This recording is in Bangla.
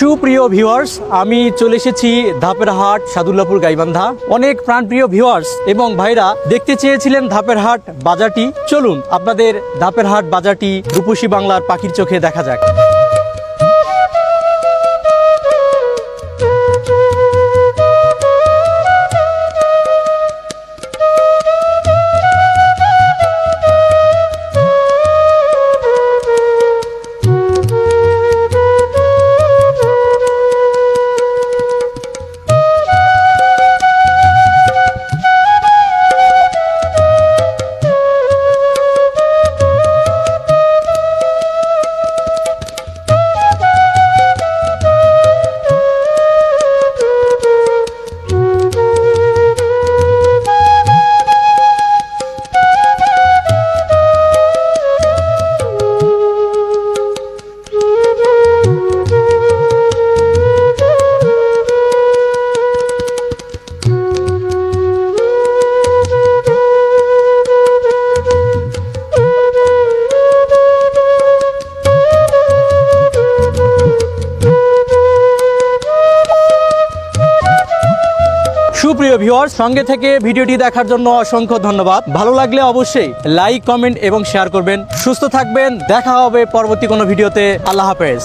সুপ্রিয় ভিউয়ার্স আমি চলে এসেছি ধাপের হাট সাদুল্লাপুর গাইবান্ধা। অনেক প্রাণপ্রিয় ভিউয়ার্স এবং ভাইরা দেখতে চেয়েছিলেন ধাপের হাট বাজারটি। চলুন, আপনাদের ধাপের হাট বাজারটি রূপসী বাংলার পাখির চোখে দেখা যাক। সুপ্রিয় ভিওর সঙ্গে থেকে ভিডিওটি দেখার জন্য অসংখ্য ধন্যবাদ। ভালো লাগলে অবশ্যই লাইক কমেন্ট এবং শেয়ার করবেন। সুস্থ থাকবেন। দেখা হবে পরবর্তী কোনো ভিডিওতে। আল্লাহ হাফেজ।